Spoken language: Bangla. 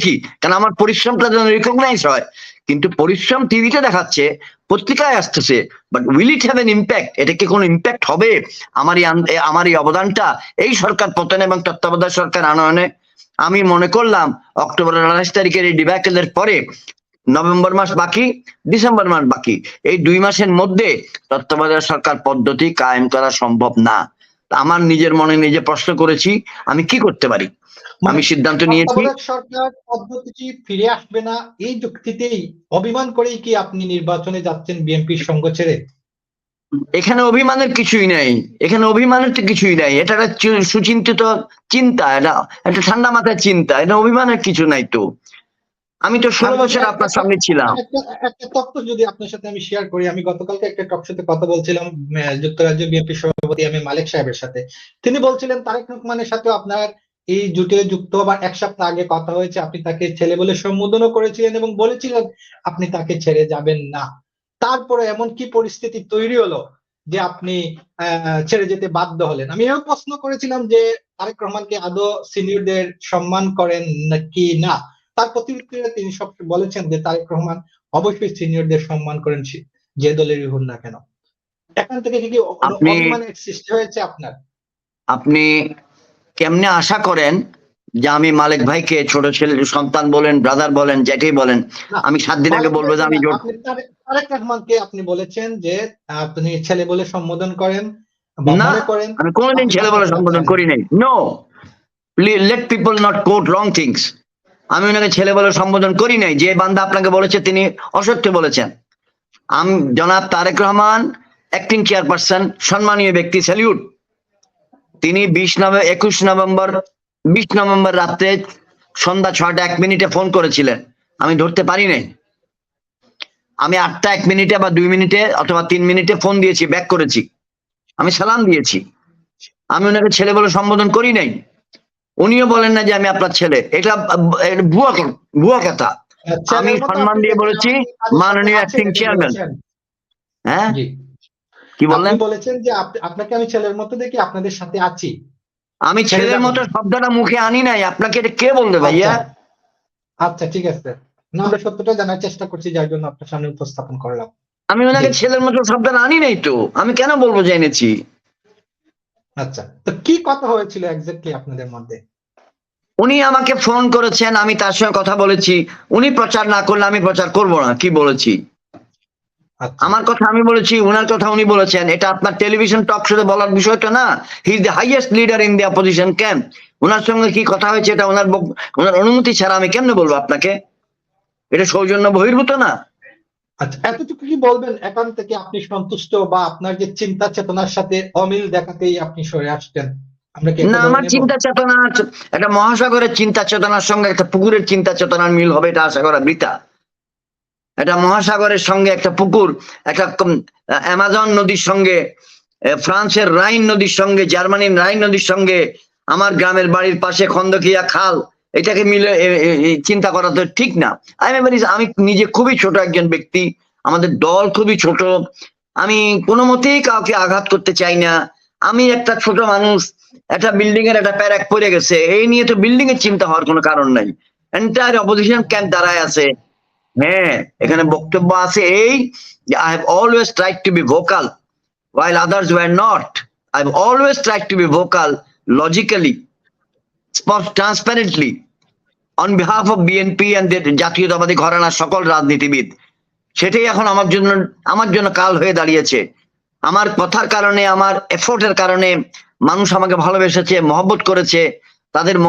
দেখি কারণ আমার পরিশ্রমটা যেন রিকগনাইজ হয়? কিন্তু পরিশ্রম টিভিতে দেখাচ্ছে, পত্রিকায় আসতেছে but will it have an impact এটা কি কোনো ইম্প্যাক্ট হবে? আমার এই আমার এই অবদানটা এই সরকার পতন এবং তত্ত্বাবধায়ক সরকার আনয়নে? আমি মনে করলাম অক্টোবরের আঠাশ তারিখের এই ডিব্যাকেলের পরে নভেম্বর মাস বাকি, ডিসেম্বর মাস বাকি। এই দুই মাসের মধ্যে তত্ত্বাবধায়ক সরকার পদ্ধতি কায়েম করা সম্ভব না। আমার নিজের মনে নিজে প্রশ্ন করেছি আমি কি করতে পারি? আমি সিদ্ধান্ত নিয়েছি। সরকার পদ্ধতি ফিরে আসবে না এই যুক্তিতেই অভিমান করেই কি আপনি নির্বাচনে যাচ্ছেন বিএনপির সঙ্গ ছেড়ে? এখানে অভিমানের কিছুই নাই এখানে অভিমানের তো কিছুই নাই এটা একটা সুচিন্তিত চিন্তা এটা একটা ঠান্ডা মাথায় চিন্তা এটা অভিমানের কিছু নাই তো। আমি তো ষোলো বছর আপনার সামনে ছিলাম। একটা তথ্য যদি আপনার সাথে আমি শেয়ার করি আমি গতকালকে একটা টক শোতে কথা বলছিলাম যুক্তরাজ্য বিএনপি সভাপতি আমি মালিক সাহেবের সাথে। তিনি বলছিলেন তারেক রহমানের সাথে আপনার এই জুটে যুক্ত হবার এক সপ্তাহ আগে কথা হয়েছে আপনি তাকে ছেলে বলে সম্বোধনও করেছিলেন এবং বলেছিলেন আপনি তাকে ছেড়ে যাবেন না। তারপরে এমন কি পরিস্থিতি তৈরি হলো যে আপনি আহ, ছেড়ে যেতে বাধ্য হলেন? আমি এও প্রশ্ন করেছিলাম যে তারেক রহমানকে আদৌ সিনিয়রদের সম্মান করেন নাকি না? তার প্রতিউত্তরে তিনি সব বলেছেন যে তারেক রহমান অবশ্যই সিনিয়রদের সম্মান করেন যে দলেরই হন না কেন। এখান থেকে কি আপনি- সৃষ্টি হয়েছে আপনার? আপনি কেমনে আশা করেন যে আমি মালিক ভাইকে ছোট ছেলে সন্তান বলেন ব্রাদার বলেন যেটাই বলেন আমি সাত দিন আগে বলব যে আমি তারেক রহমানকে আপনি বলেছেন যে আপনি ছেলে বলে সম্বোধন করেন না, করেন। আমি কোনোদিন ছেলে বলে সম্বোধন করি নাই। No let people not quote wrong things আমি ওনাকে ছেলে বলে সম্বোধন করি নাই। যে বান্দা আপনাকে বলেছে, তিনি অসত্য বলেছেন। আমি, জনাব তারেক রহমান অ্যাক্টিং চেয়ারপারসন সম্মানীয় ব্যক্তি স্যালিউট তিনি বিশ নভেম্বর একুশ নভেম্বর, বিশ নভেম্বর রাত্রে সন্ধ্যা ছয়টা এক মিনিটে ফোন করেছিলেন। আমি ধরতে পারি নাই। আমি আটটা এক মিনিটে বা দুই মিনিটে অথবা তিন মিনিটে ফোন দিয়েছি, ব্যাক করেছি। আমি সালাম দিয়েছি। আমি ওনাকে ছেলে বলে সম্বোধন করি নাই। উনিও বলেন না যে আমি আপনার ছেলে। এটা ভুয়া ভুয়া কথা। আমি সম্মান দিয়ে বলেছি, মাননীয় chairman। বলেছেন। হ্যাঁ? জি। কি বললেন? বলেছেন যে আপনাকে আমি ছেলের মতো দেখি আপনাদের সাথে আছি। আমি ছেলের। মতো শব্দটা মুখে আনি নাই আপনাকে এটা কে বলবে ভাইয়া? আচ্ছা। আচ্ছা ঠিক আছে। না আমরা সত্যটা জানার চেষ্টা করছি যার জন্য আপনার সামনে উপস্থাপন করলাম। আমি ওনাকে ছেলের মতো শব্দটা আনি নাই তো আমি কেন বলব যে এনেছি আচ্ছা তো কি কথা হয়েছিল এক্স্যাক্টলি আপনাদের মধ্যে? উনি আমাকে ফোন করেছেন আমি তার সঙ্গে কথা বলেছি। উনি প্রচার না করলে আমি প্রচার করব না কি বলেছি? আচ্ছা। আমার কথা আমি বলেছি উনার কথা উনি বলেছেন। এটা আপনার টেলিভিশন টক শোতে বলার বিষয়টা না। He is the highest leader in the opposition camp ওনার সঙ্গে কি কথা হয়েছে এটা ওনার ওনার অনুমতি ছাড়া আমি কেমনে বলব আপনাকে? এটা সৌজন্য বহির্ভূত না? আচ্ছা এতটুকু কি বলবেন? এখান থেকে আপনি সন্তুষ্ট বা আপনার যে চিন্তা চেতনার সাথে অমিল দেখাতেই আপনি সরে এটা না আমার চিন্তা চেতনা একটা মহাসাগরের চিন্তা চেতনার সঙ্গে একটা পুকুরের চিন্তা চেতনার মিল হবে এটা আশা করা বৃথা। এটা মহাসাগরের সঙ্গে একটা পুকুর একটা অ্যামাজন নদীর সঙ্গে ফ্রান্সের রাইন নদীর সঙ্গে জার্মানির রাইন নদীর সঙ্গে আমার গ্রামের বাড়ির পাশে খন্দকিয়া খাল এটাকে মিলে চিন্তা করা তো ঠিক না। আমি আমি নিজে খুবই ছোট একজন ব্যক্তি আমাদের দল খুবই ছোট আমি কোনো মতেই কাউকে আঘাত করতে চাই না। আমি একটা ছোট মানুষ একটা বিল্ডিং এর একটা প্যারাক পড়ে গেছে। এই নিয়ে তো বিল্ডিং এর চিন্তা হওয়ার কোনো কারণ নাই। এন্টায়ার অপোজিশন ক্যাম্প দাঁড়ায় আছে। হ্যাঁ এখানে বক্তব্য আছে এই I have always tried to be vocal while others were not. I've always tried to be vocal logically, sp- transparently, on behalf of BNP and the জাতীয়তাবাদী ঘরানার সকল রাজনীতিবিদ। সেটাই এখন আমার জন্য আমার জন্য কাল হয়ে দাঁড়িয়েছে। আমার কথার কারণে, আমার এফোর্টের কারণে মানুষ আমাকে ভালোবেসেছে মহব্বত করেছে তাদের মনে